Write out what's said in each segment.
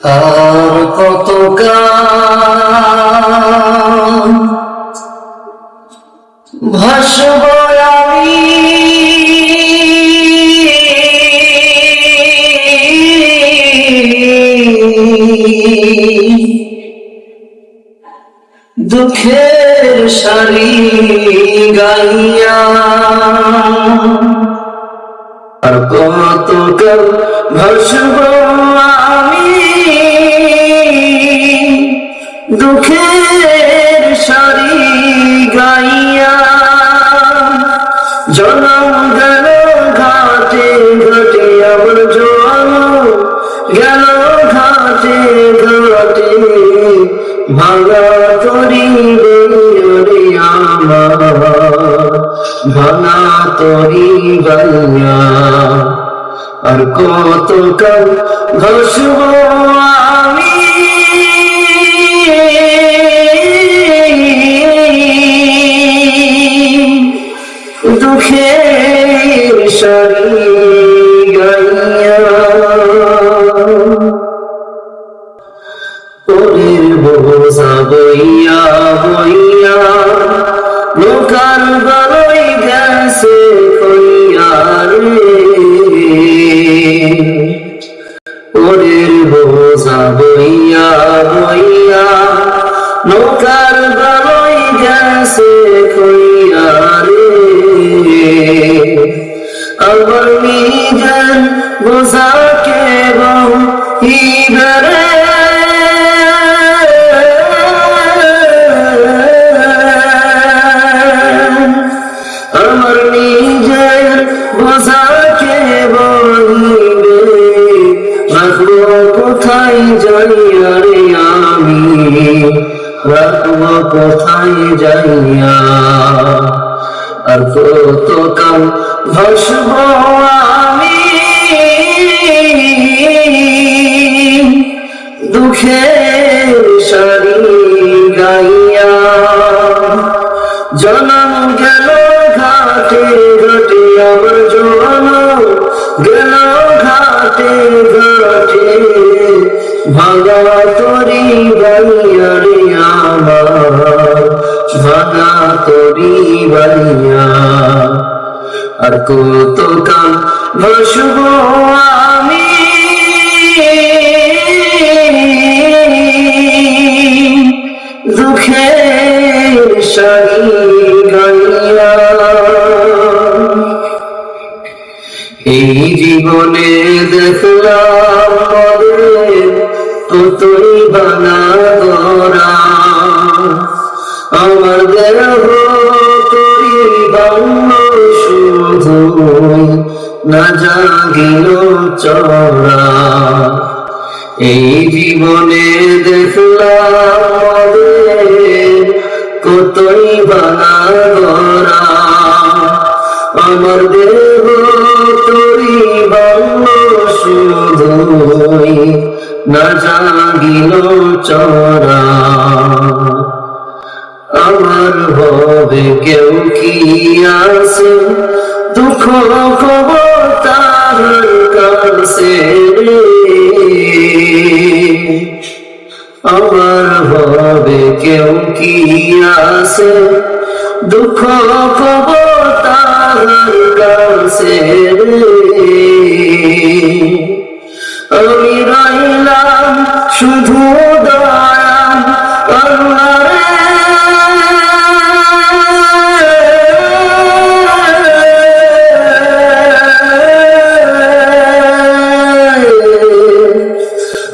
আর কত ভাসব দুঃখের সারি গাইয়া। আর কত কাল ভাসব গেল ঘাটে ঘাটে আমার জল গেল ঘাটে ঘাটে ভাঙা তরি রে আমার ভাঙা তরি গাইয়া আর কত কাল ঘষব বইয়া নৌকার গলই গেছে কইয়া রে। ইবারে আমার নিজের বোঝাকে বলিবে রাখব কোথায় যাইয়া কোথায় যাইয়া আর কত কাল ভাসব আমি? দুঃখের সারি গাইয়া। জনম গেল, ঘাটে ঘাটে আমার জনম গেল, ঘাটে ঘাটে ভাঙা তরি বাইয়া রে আমার ভাঙা তরি বাইয়া আর কত কাল ভাসব আমি? দুঃখের সারি তুই বানা গরা আমার দেহ তুই বাউল শুধু না জাগিল চড়া। এই জীবনে দেখলাম কতই বানা গরা আমার দেহ তুই বাউল শুধুই না জাগিল চরা। আমার হবে কেউ কি আছে? দুঃখ খবর তার কাছে আমার হবে কেউ কি আছে? দুঃখ খবর তার কাছে শুধু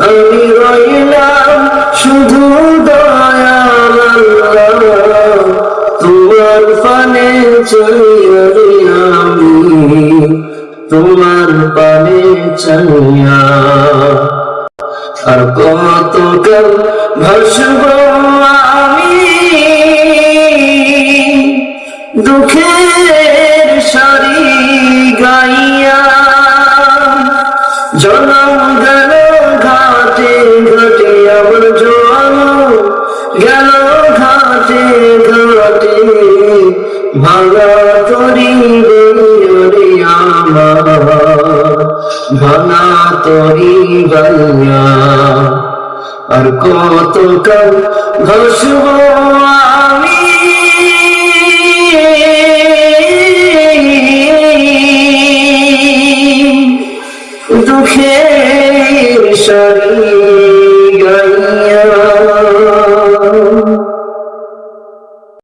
আমি রইলাম শুধু দয়াল তোমার পানে চলিয়া আমি তোমার পানে চলিয়া আর কত কাল ভাসব আমি? দুঃখের সারি গাইয়া জনম গেল, ঘাটে ঘাটে আমার জল গেল, ঘাটে ঘাটে ভাঙা তরি রে আমার ভাঙা তরি ভাইয়া আর কতকাল ঘষব আমি? দুঃখের শরীর